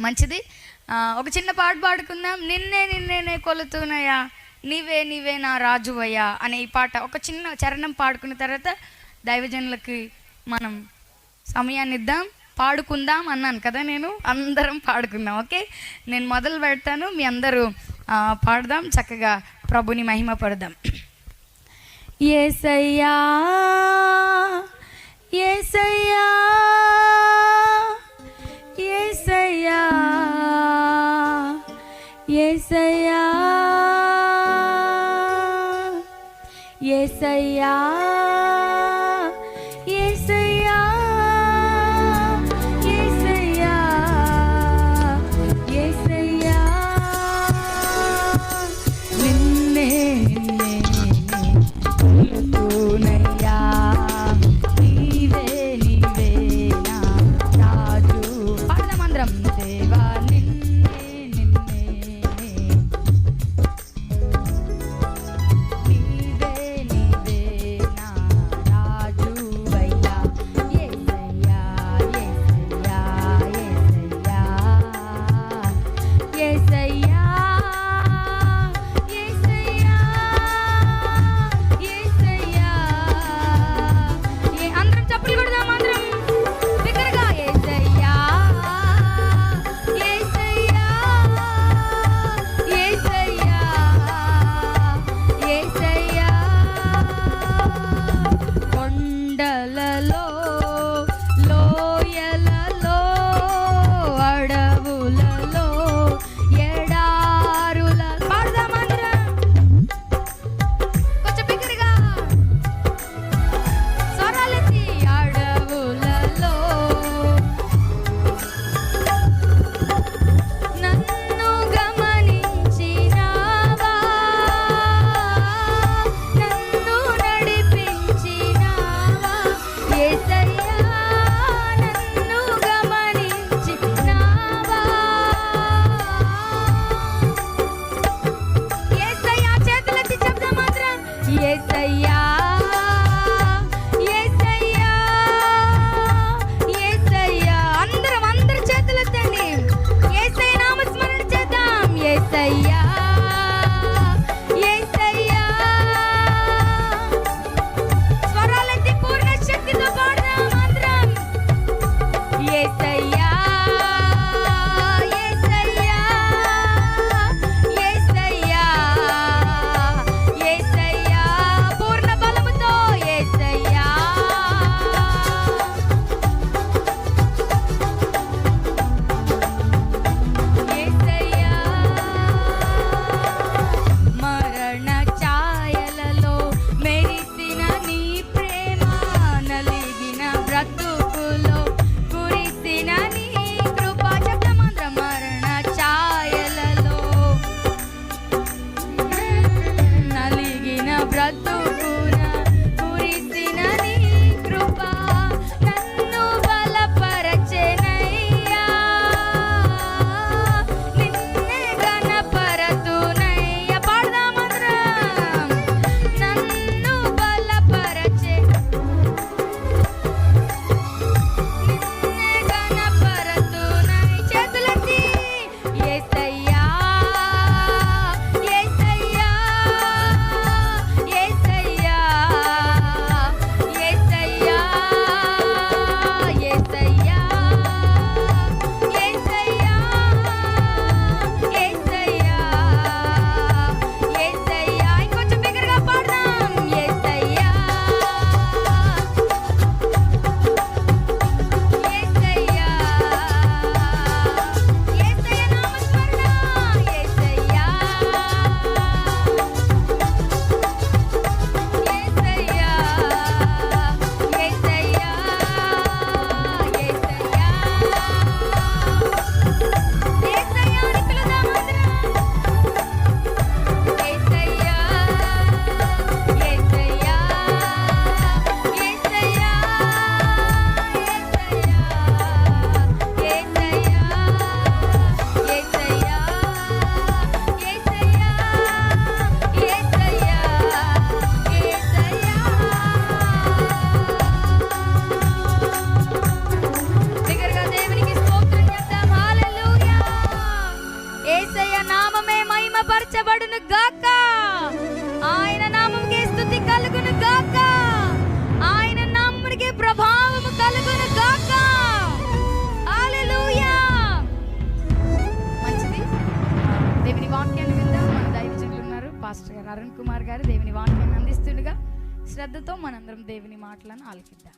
మంచిది. ఒక చిన్న పాట పాడుకుందాం. నిన్నే నిన్నేనే కొలుతున్నాయా నీవే నీవే నా రాజువయ్యా అనే ఈ పాట ఒక చిన్న చరణం పాడుకున్న తర్వాత దైవజనులకి మనం సమయాన్ని ఇద్దాం. పాడుకుందాం అన్నాను కదా నేను. అందరం పాడుకుందాం ఓకే? నేను మొదలు పెడతాను. మీ అందరూ పాడదాం. చక్కగా ప్రభుని మహిమ పడదాం. ఏసయ్యా ఏసయ్యా. ఏసయ్యా ఏసయ్యా. పాస్టర్ గారు అరుణ్ కుమార్ గారు దేవుని వాక్యాన్ని అందిస్తుండగా శ్రద్ధతో మనందరం దేవుని మాటలను ఆలకిద్దాం.